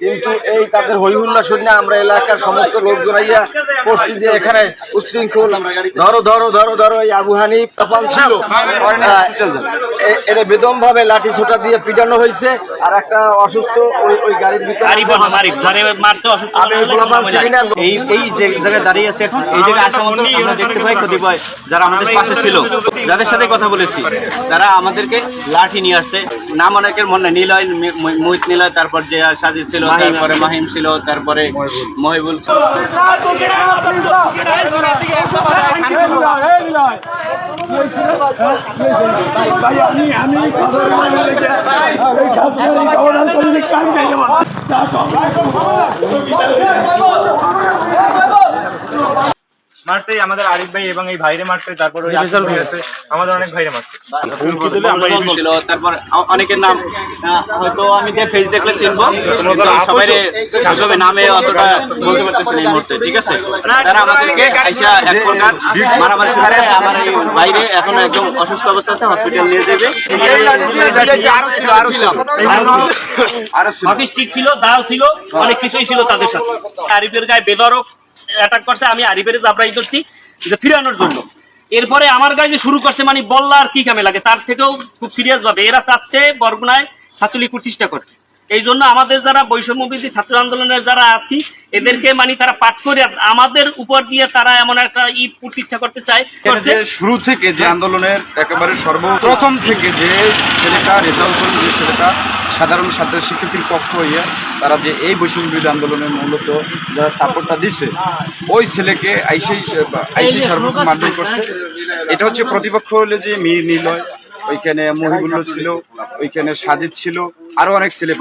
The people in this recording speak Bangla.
কিন্তু এই তাদের হইহুল্লা শুনে আমরা এলাকার সমস্ত লোকজন আইয়া করছি যে এখানে উচ্ছৃঙ্খল ধরো ধরো ধরো ধরো এই আবু হানিফ তফাল ছিল। এ- এর বেদম ভাবে লাঠি ছোটা দিয়ে পিটানো হয়েছে। আর একটা অসুস্থ ওই ওই গাড়ির ভিতরে এই এই যে জায়গায় দাঁড়িয়ে আছে এখন এই জায়গায় আসা মতো আমরা দেখতে পাই কতিপয় যারা আমাদের পাশে ছিল। যাদের সাথে কথা বলেছি তারা আমাদেরকে লাঠি নিয়ে আসছে। নাম অনেকের মনে নিলয় মোহিত নিলয় তারপর যে সাজিদ ছিল তারপরে মাহিম ছিল তারপরে মহিবুল ছিল। মারতে আমাদের আরিফ ভাই এবং এই ভাইরে মারতে তারপর ওই আসিফ ভাই আছে আমাদের অনেক ভাইরে মারতে ছিল তারপর অনেকের নাম হয়তো আমি যে ফেস দেখলে চিনবো সবাই আসলে নামে অতটা বলতে পারতেছি এই মুহূর্তে ঠিক আছে তারা আমাদেরকে আইসা এক প্রকার মারামারি করে আমার এই বাইরে এখন একদম অসুস্থ অবস্থা হসপিটাল নিয়ে যাবে হকি ছিল দাও ছিল অনেক কিছুই ছিল তাদের সাথে। আরিফের গায়ে বেদরক অ্যাটাক করছে আমি আরিফের জাবরাই করছি যে ফিরানোর জন্য। এরপরে আমার গায়ে যে শুরু করছে মানে বললা আর কি কামে লাগে তার থেকেও খুব সিরিয়াস ভাবে। এরা চাচ্ছে বরগুনায় ছাত্রলীগ প্রতিষ্ঠা করতে এই জন্য আমাদের যারা বৈষম্যবিধি ছাত্র আন্দোলনের যারা আছি এদেরকে মানে তারা পাঠ করে আমাদের উপর দিয়ে তারা এমন একটা ই প্রতিষ্ঠা করতে চায় শুরু থেকে যে আন্দোলনের একেবারে সর্বপ্রথম থেকে যে ছেলেটা রেজাল্ট যে ছেলেটা সাধারণ ছাত্র শিক্ষার্থীর পক্ষ হইয়া তারা যে এই বৈষম্য বিরোধী আন্দোলনের মূলত যারা সাপোর্টটা দিছে, ওই ছেলেকে আইসেই আইসেই সর্বপ্রথম মারধর করছে। এটা হচ্ছে প্রতিপক্ষ হলে যে মির নিলয়, ওইখানে মহিবুল্লাহ ছিল, ওইখানে সাজিদ ছিল, আরও অনেক ছেলে